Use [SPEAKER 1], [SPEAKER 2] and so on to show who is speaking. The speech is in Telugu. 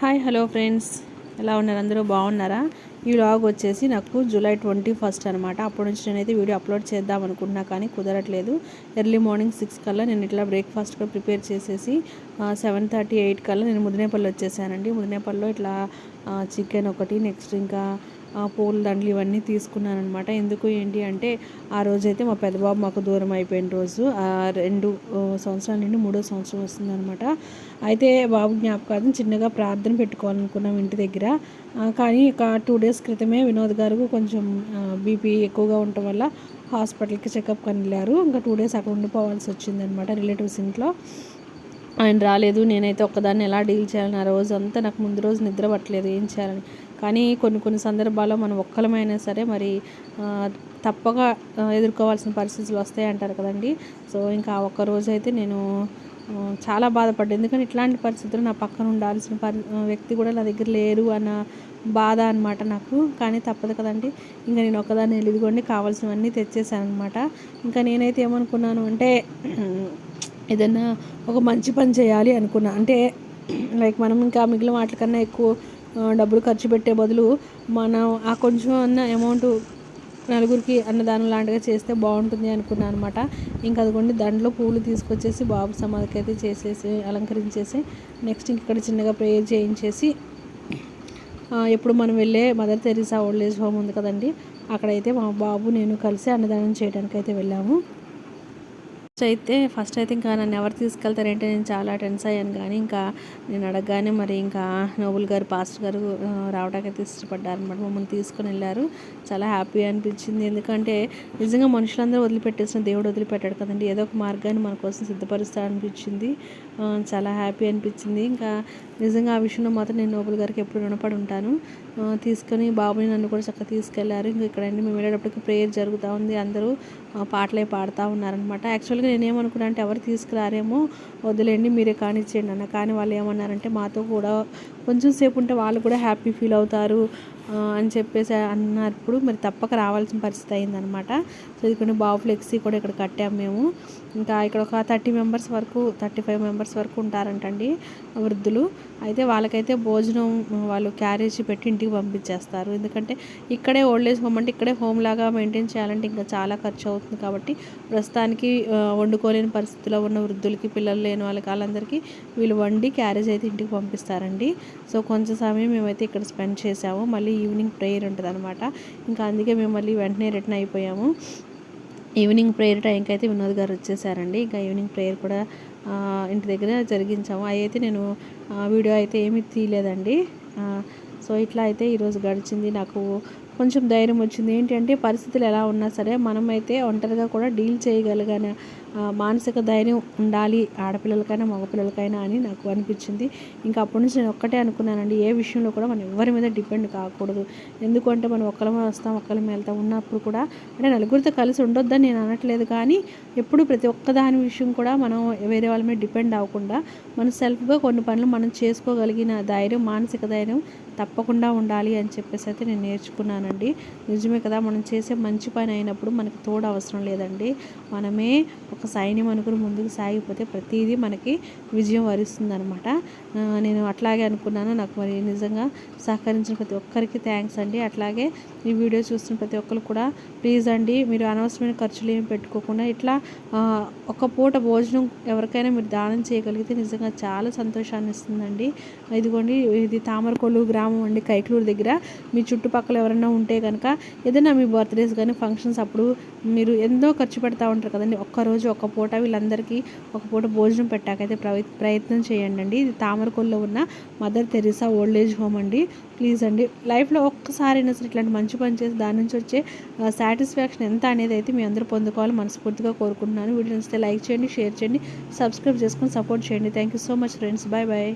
[SPEAKER 1] Hi hello friends. ఎలా ఉన్నారు? అందరూ బాగున్నారా? ఈ వ్లాగ్ వచ్చేసి నాకు జూలై ట్వంటీ ఫస్ట్ అనమాట అప్పటి నుంచి నేనైతే వీడియో అప్లోడ్ చేద్దాం అనుకుంటున్నా కానీ కుదరట్లేదు. ఎర్లీ మార్నింగ్ సిక్స్ కల్లా నేను ఇట్లా బ్రేక్ఫాస్ట్ కూడా ప్రిపేర్ చేసేసి సెవెన్ థర్టీ ఎయిట్ కల్లా నేను ముదినేపల్లి వచ్చేసానండి. ముదినేపల్లిలో ఇట్లా చికెన్ ఒకటి నెక్స్ట్ ఇంకా పూల దండలు ఇవన్నీ తీసుకున్నాను అనమాట ఎందుకు ఏంటి అంటే ఆ రోజైతే మా పెద్దబాబు మాకు దూరం అయిపోయిన రోజు రెండు సంవత్సరాల నుండి మూడో సంవత్సరం వస్తుందనమాట అయితే బాబు జ్ఞాపకార్థం చిన్నగా ప్రార్థన పెట్టుకోవాలనుకున్నాం ఇంటి దగ్గర. కానీ ఒక టూ డేస్ క్రితమే వినోద్ గారు కొంచెం బీపీ ఎక్కువగా ఉండటం వల్ల హాస్పిటల్కి చెకప్ కని వెళ్ళారు ఇంకా టూ డేస్ అక్కడ ఉండిపోవాల్సి వచ్చిందనమాట రిలేటివ్స్ ఇంట్లో. ఆయన రాలేదు. నేనైతే ఒక్కదాన్ని ఎలా డీల్ చేయాలని ఆ రోజు అంతా నాకు ముందు రోజు నిద్ర పట్టలేదు ఏం చేయాలని. కానీ కొన్ని కొన్ని సందర్భాల్లో మనం ఒక్కలమైనా సరే మరి తప్పగా ఎదుర్కోవాల్సిన పరిస్థితులు వస్తాయి అంటారు కదండి. సో ఇంకా ఒక్క రోజైతే నేను చాలా బాధపడ్డా ఎందుకంటే ఇట్లాంటి పరిస్థితులు నా పక్కన ఉండాల్సిన పరి వ్యక్తి కూడా నా దగ్గర లేరు అన్న బాధ అనమాట నాకు. కానీ తప్పదు కదండి. ఇంకా నేను ఒకదాన్ని ఎదుగుండి కావాల్సినవన్నీ తెచ్చేసాను అనమాట ఇంకా నేనైతే ఏమనుకున్నాను అంటే ఏదన్నా ఒక మంచి పని చేయాలి అనుకున్నా. అంటే లైక్ మనం ఇంకా మిగిలిన వాటికన్నా ఎక్కువ డబ్బులు ఖర్చు పెట్టే బదులు మనం ఆ కొంచెం అన్న అమౌంట్ నలుగురికి అన్నదానం లాంటిగా చేస్తే బాగుంటుంది అనుకున్నాను అనమాట. ఇంకా అదిగోండి దండలో పూలు తీసుకొచ్చేసి బాబు సమాధికి అయితే చేసేసి అలంకరించేసి నెక్స్ట్ ఇక్కడ చిన్నగా ప్రేయర్ చేయించేసి ఎప్పుడు మనం వెళ్ళే mother Teresa old age home ఉంది కదండి అక్కడైతే మా బాబు నేను కలిసి అన్నదానం చేయడానికి అయితే వెళ్ళాము. ఫస్ట్ అయితే ఫస్ట్ అయితే ఇంకా నన్ను ఎవరు తీసుకెళ్తారంటే? నేను చాలా టెన్స్ అయ్యాను కానీ ఇంకా నేను అడగగానే మరి ఇంకా నోబుల్ గారు పాస్టర్ గారు రావడానికి అయితే ఇష్టపడ్డారు అనమాట మమ్మల్ని తీసుకొని వెళ్ళారు. చాలా హ్యాపీ అనిపించింది. ఎందుకంటే నిజంగా మనుషులందరూ వదిలిపెట్టేసిన దేవుడు వదిలిపెట్టాడు కదండి. ఏదో ఒక మార్గాన్ని మన కోసం సిద్ధపరుస్తా అనిపించింది చాలా హ్యాపీ అనిపించింది. ఇంకా నిజంగా ఆ విషయంలో మాత్రం నేను నోబుల్ గారికి ఎప్పుడు రుణపడి ఉంటాను. తీసుకొని బాబుని నన్ను కూడా చక్కగా తీసుకెళ్ళారు. ఇంకా ఇక్కడండి మేము వెళ్ళేటప్పటికి ప్రేయర్ జరుగుతూ ఉంది. అందరూ పాటలే పాడుతూ ఉన్నారనమాట యాక్చువల్గా నేనేమనుకున్నా అంటే ఎవరు తీసుకురారేమో వదిలేండి మీరే కానిచ్చేయండి అన్న. కానీ వాళ్ళు ఏమన్నారంటే మాతో కూడా కొంచెం సేపు ఉంటే వాళ్ళు కూడా హ్యాపీ ఫీల్ అవుతారు. అని చెప్పేసి అన్నప్పుడు మరి తప్పక రావాల్సిన పరిస్థితి అయిందనమాట సో కొన్ని బాఫ్లెక్సీ ఫ్లెక్సీ కూడా ఇక్కడ కట్టాము మేము. ఇంకా ఇక్కడ ఒక థర్టీ మెంబర్స్ వరకు థర్టీ ఫైవ్ మెంబర్స్ వరకు ఉంటారంటండి వృద్ధులు. అయితే వాళ్ళకైతే భోజనం వాళ్ళు క్యారేజ్ పెట్టి ఇంటికి పంపించేస్తారు. ఎందుకంటే ఇక్కడే ఓల్డ్ ఏజ్ హోమ్ అంటే ఇక్కడే హోమ్ లాగా మెయింటైన్ చేయాలంటే ఇంకా చాలా ఖర్చు అవుతుంది కాబట్టి ప్రస్తుతానికి వండుకోలేని పరిస్థితిలో ఉన్న వృద్ధులకి పిల్లలు లేని వాళ్ళకి వాళ్ళందరికీ వీళ్ళు వండి క్యారేజ్ అయితే ఇంటికి పంపిస్తారండి. సో కొంచెం సమయం మేమైతే ఇక్కడ స్పెండ్ చేసాము మళ్ళీ ఈవినింగ్ ప్రేయర్ ఉంటుంది అనమాట ఇంకా అందుకే మేము మళ్ళీ వెంటనే రిటర్న్ అయిపోయాము. ఈవినింగ్ ప్రేయర్ టైంకి అయితే వినోద్ గారు వచ్చేసారండి. ఇంకా ఈవినింగ్ ప్రేయర్ కూడా ఇంటి దగ్గర జరిగించాము. అవి అయితే నేను వీడియో అయితే ఏమీ తీయలేదండి. సో ఇట్లా అయితే ఈరోజు గడిచింది. నాకు కొంచెం ధైర్యం వచ్చింది. ఏంటంటే పరిస్థితులు ఎలా ఉన్నా సరే మనమైతే ఒంటరిగా కూడా డీల్ చేయగలిగిన మానసిక ధైర్యం ఉండాలి ఆడపిల్లలకైనా మగపిల్లలకైనా అని నాకు అనిపించింది. ఇంకా అప్పటి నుంచి నేను ఒక్కటే అనుకున్నానండి. ఏ విషయంలో కూడా మనం ఎవరి మీద డిపెండ్ కాకూడదు. ఎందుకంటే మనం ఒక్కలమే వస్తాం ఒక్కలమే వెళ్తాం ఉన్నప్పుడు కూడా అంటే నలుగురితో కలిసి ఉండొద్దని నేను అనట్లేదు. కానీ ఎప్పుడు ప్రతి ఒక్క దాని విషయం కూడా మనం వేరే వాళ్ళ మీద డిపెండ్ అవ్వకుండా మన సెల్ఫ్గా కొన్ని పనులు మనం చేసుకోగలిగిన ధైర్యం మానసిక ధైర్యం తప్పకుండా ఉండాలి అని చెప్పేసి అయితే నేను నేర్చుకున్నాను అండి నిజమే కదా మనం చేసే మంచి పని అయినప్పుడు మనకు తోడు అవసరం లేదండి. మనమే ఒక సైన్యం అనుకుని ముందుకు సాగిపోతే ప్రతిదీ మనకి విజయం వరిస్తుంది అనమాట నేను అట్లాగే అనుకున్నాను. నాకు మరి నిజంగా సహకరించిన ప్రతి ఒక్కరికి థ్యాంక్స్ అండి. అట్లాగే ఈ వీడియో చూస్తున్న ప్రతి ఒక్కరు కూడా ప్లీజ్ అండి మీరు అనవసరమైన ఖర్చులు ఏమి పెట్టుకోకుండా ఇట్లా ఒక పూట భోజనం ఎవరికైనా మీరు దానం చేయగలిగితే నిజంగా చాలా సంతోషాన్ని ఇస్తుందండి. ఇదిగోండి ఇది తామరకొల్లు గ్రామం అండి కైకలూరు దగ్గర. మీ చుట్టుపక్కల ఎవరైనా ఉంటే కనుక ఏదైనా మీ బర్త్డేస్ కానీ ఫంక్షన్స్ అప్పుడు మీరు ఎంతో ఖర్చు పెడతా ఉంటారు కదండి. ఒక్కరోజు ఒక పూట వీళ్ళందరికీ ఒక పూట భోజనం పెట్టాకైతే ప్రయత్నం చేయండి అండి. ఇది తామరకొల్లో ఉన్న mother Teresa old age home అండి. ప్లీజ్ అండి. లైఫ్లో ఒక్కసారైనా సరే ఇట్లాంటి మంచి పని చేసి దాని నుంచి వచ్చే సాటిస్ఫాక్షన్ ఎంత అనేది అయితే మీ అందరూ పొందుకోవాలి మనస్ఫూర్తిగా కోరుకుంటున్నాను. వీడియో నచ్చితే లైక్ చేయండి షేర్ చేయండి సబ్స్క్రైబ్ చేసుకొని సపోర్ట్ చేయండి. Thank you so much friends. Bye bye.